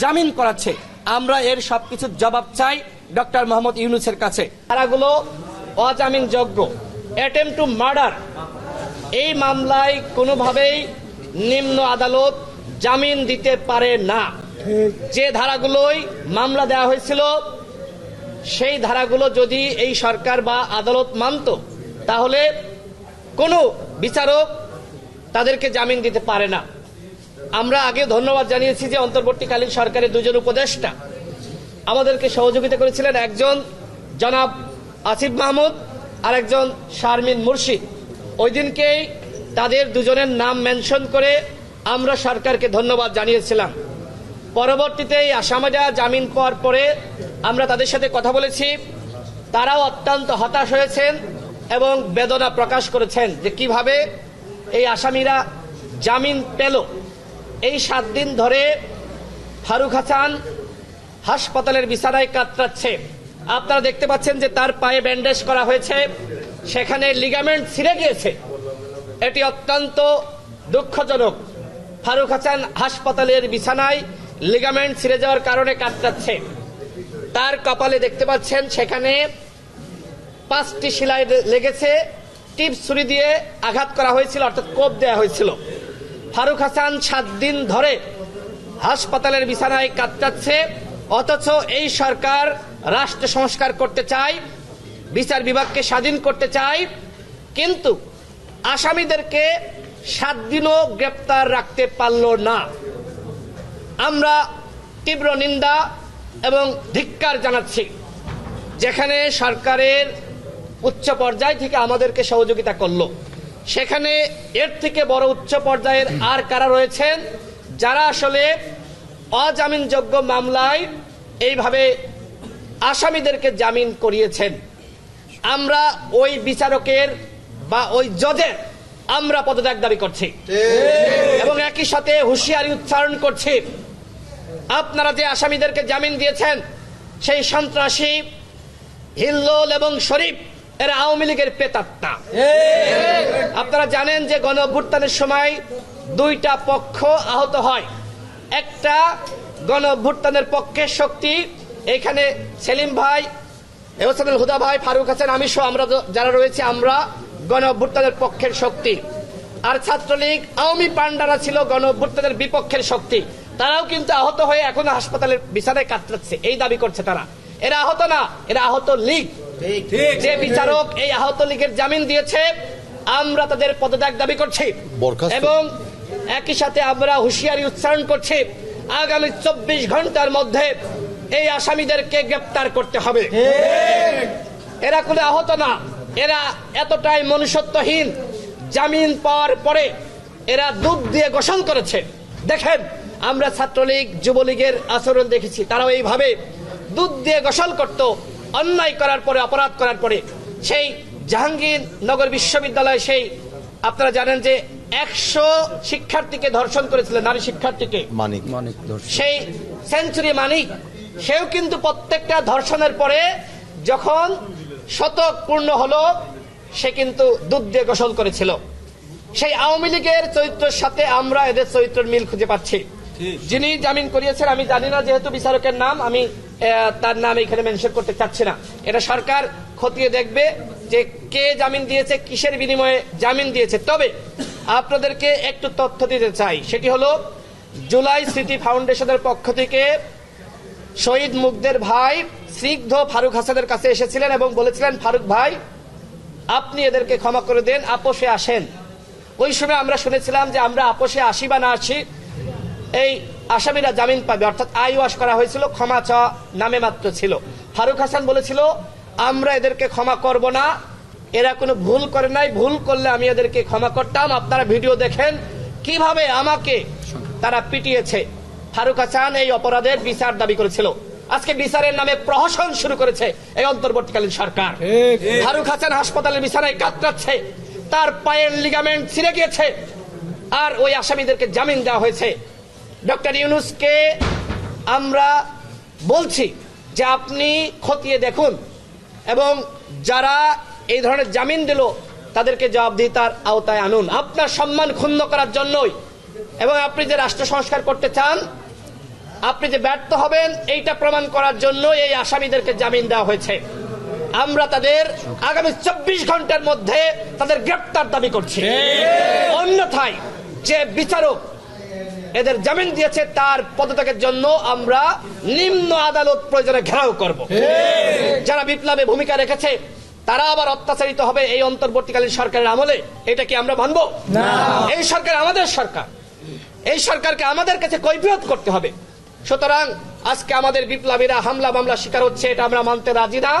জামিন করাচ্ছে। আমরা এর সবকিছুর জবাব চাই ডক্টর মোহাম্মদ ইউনুসের কাছে। তারাগুলো অজামিনযোগ্য। অ্যাটেম্প টু মার্ডার এই মামলায় কোনোভাবেই নিম্ন আদালত জামিন দিতে পারে না। যে ধারাগুলোই মামলা দেওয়া হয়েছিল, সেই ধারাগুলো যদি এই সরকার বা আদালত মানত, তাহলে কোনো বিচারক তাদেরকে জামিন দিতে পারে না। আমরা আগে ধন্যবাদ জানিয়েছি যে অন্তর্বর্তীকালীন সরকারের দুজন উপদেষ্টা আমাদেরকে সহযোগিতা করেছিলেন। একজন জনাব আসিফ মাহমুদ আর একজন শারমিন মুর্শিদ। ওই দিনকেই তাদের দুজনের নাম মেনশন করে আমরা সরকারকে ধন্যবাদ জানিয়েছিলাম। পরবর্তীতে এই আসামিরা জামিন পাওয়ার পরে আমরা তাদের সাথে কথা বলেছি। তারাও অত্যন্ত হতাশ হয়েছেন এবং বেদনা প্রকাশ করেছেন যে কীভাবে এই আসামিরা জামিন পেল। এই সাত দিন ধরে ফারুক হাসান হাসপাতালের বিছানায় কাতরাচ্ছে। আপনারা দেখতে পাচ্ছেন যে তার পায়ে ব্যান্ডেজ করা হয়েছে। সেখানে লিগামেন্ট ছিঁড়ে গিয়েছে। এটি অত্যন্ত দুঃখজনক। ফারুক হাসান হাসপাতালের বিছানায় লিগামেন্ট ছিঁড়ে যাওয়ার কারণে কাতরাচ্ছে। তার কপালে দেখতে পাচ্ছেন সেখানে পাঁচটি সেলাই লেগেছে। টিপ ছুরি দিয়ে আঘাত করা হয়েছিল, অর্থাৎ কোপ দেওয়া হয়েছিল। ফারুক হাসান সাত দিন ধরে হাসপাতালের বিছানায় কাতরাচ্ছে অথচ এই সরকার রাষ্ট্র সংস্কার করতে চায়, বিচার বিভাগকে স্বাধীন করতে চায়, কিন্তু আসামিদেরকে সাত দিনও গ্রেপ্তার রাখতে পারল না। আমরা তীব্র নিন্দা এবং ধিক্কার জানাচ্ছি, যেখানে সরকারের উচ্চ পর্যায় থেকে আমাদেরকে সহযোগিতা করল। সেখানে এর থেকে বড় উচ্চ পর্যায়ের আর কারা রয়েছেন? যারা আসলে অজামিনযোগ্য মামলায় এইভাবে আসামিদেরকে জামিন করিয়েছেন। আমরা ওই বিচারকের বা ওই জজের আমরা পদত্যাগ দাবি করছি। এবং একই সাথে হুঁশিয়ারি উচ্চারণ করছি। আপনারা যে আসামিদেরকে জামিন দিয়েছেন, সেই সন্ত্রাসী, হিল্লোল এবং শরীফ এরা আওয়ামী লীগের পেতাত্তা আপনারা জানেন যে গণ অভ্যুত্থানের সময় দুইটা পক্ষ আহত হয়। একটা গণ অভ্যুত্থানের পক্ষের শক্তি এখানে সেলিম ভাই এহসানুল হুদা ভাই ফারুক হাসান আমি সহ আমরা যারা রয়েছে আমরা গণ অভ্যুত্থানের পক্ষের শক্তি। আর ছাত্রলীগ আওয়ামী পান্ডারা ছিল গণ অভ্যুত্থানের বিপক্ষের শক্তি। তারাও কিন্তু আহত হয়ে এখনও হাসপাতালের বিছানায় কাতরাচ্ছে। এই দাবি করছে তারা। এরা আহত না এরা আহত লীগ। যে বিচারক এই আহত লীগের জামিন দিয়েছে আমরা তাদের পদত্যাগ দাবি করছি? এবং একই সাথে আমরা হুঁশিয়ারি উচ্চারণ করছি আগামী চব্বিশ ঘণ্টার মধ্যে এই আসামিদেরকে গ্রেপ্তার করতে হবে। এরা কোনো আহত না। এরা এতটাই মনুষ্যত্বহীন। জামিন পাওয়ার পরে এরা দুধ দিয়ে গোসল করেছে। দেখেন আমরা ছাত্রলীগ যুবলীগের আচরণ দেখেছি। তারাও এইভাবে দুধ দিয়ে গোসল করত। অন্যায় করার পরে অপরাধ করার পরে সেই জাহাঙ্গীরনগর বিশ্ববিদ্যালয় সেই আপনারা জানেন যে একশো শিক্ষার্থীকে ধর্ষণ করেছিলেন নারী শিক্ষার্থীকে। মানিক। সেই সেঞ্চুরি মানিক সেও কিন্তু প্রত্যেকটা ধর্ষণের পরে যখন শতক পূর্ণ হলো সে কিন্তু দুধ দিয়ে গোসল করেছিল। সেই আওয়ামী লীগের চরিত্রের সাথে আমরা এদের চরিত্রের মিল খুঁজে পাচ্ছি। যিনি জামিন করিয়েছেন, আমি জানি না যেহেতু বিচারকের নাম, আমি তার নাম এখানে মেনশন করতে চাচ্ছি না। এটা সরকার খতিয়ে দেখবে যে কে জামিন দিয়েছে, কিসের বিনিময়ে জামিন দিয়েছে। তবে আপনাদেরকে একটু তথ্য দিতে চাই। সেটি হলো, জুলাই স্মৃতি ফাউন্ডেশনের পক্ষ থেকে শহীদ মুগ্ধের ভাই স্নিগ্ধ ফারুক হাসানের কাছে এসেছিলেন এবং বলেছিলেন, ফারুক ভাই, আপনি এদেরকে ক্ষমা করে দেন, আপোষে আসেন। ওই সময় আমরা শুনেছিলাম যে আমরা আপোষে আসি বা না আসি এই আসামিরা জামিন পাবে। অর্থাৎ আই ওয়াশ করা হয়েছিল ক্ষমা চাওয়া নামে মাত্র ছিল। ফারুক হাসান বলেছিল আমরা এদেরকে ক্ষমা করব না। এরা কোনো ভুল করে নাই। ভুল করলে আমি এদেরকে ক্ষমা করতাম। আপনারা ভিডিও দেখেন কীভাবে আমাকে তারা পিটিয়েছে। ফারুক হাসান এই অপরাধের বিচার দাবি করেছিল। আজকে বিচারের নামে প্রহসন শুরু করেছে এই অন্তর্বর্তীকালীন সরকার। ফারুক হাসান হাসপাতালের বিছানায় কাতরাচ্ছে তার পায়ের লিগামেন্ট ছিঁড়ে গিয়েছে আর ওই আসামিদেরকে জামিন দেওয়া হয়েছে। ডক্টর ইউনুসকে আমরা বলছি যে আপনি খতিয়ে দেখুন এবং যারা এই ধরনের জামিন দিল তাদেরকে জবাবদিহিতার আওতায় আনুন। আপনার সম্মান ক্ষুণ্ণ করার জন্যই। এবং আপনি যে রাষ্ট্র সংস্কার করতে চান আপনি যে ব্যর্থ হবেন এইটা প্রমাণ করার জন্য এই আসামিদেরকে জামিন দেওয়া হয়েছে। আমরা তাদের আগামী চব্বিশ ঘণ্টার মধ্যে তাদের গ্রেপ্তার দাবি করছি। অন্যথায় যে বিচারক এদের জামিন দিয়েছে তার পদত্যাগের জন্য আমরা নিম্ন আদালত প্রয়োজনে ঘেরাও করব। যারা বিপ্লবে ভূমিকা রেখেছে তারা আবার অত্যাচারিত হবে এই অন্তর্বর্তীকালীন সরকারের আমলে। এটা কি আমরা মানব? এই সরকার আমাদের সরকার। এই সরকারকে আমাদের কাছে কৈফিয়ত করতে হবে। সুতরাং আজকে আমাদের বিপ্লবীরা হামলা মামলা শিকার হচ্ছে এটা আমরা মানতে রাজি না।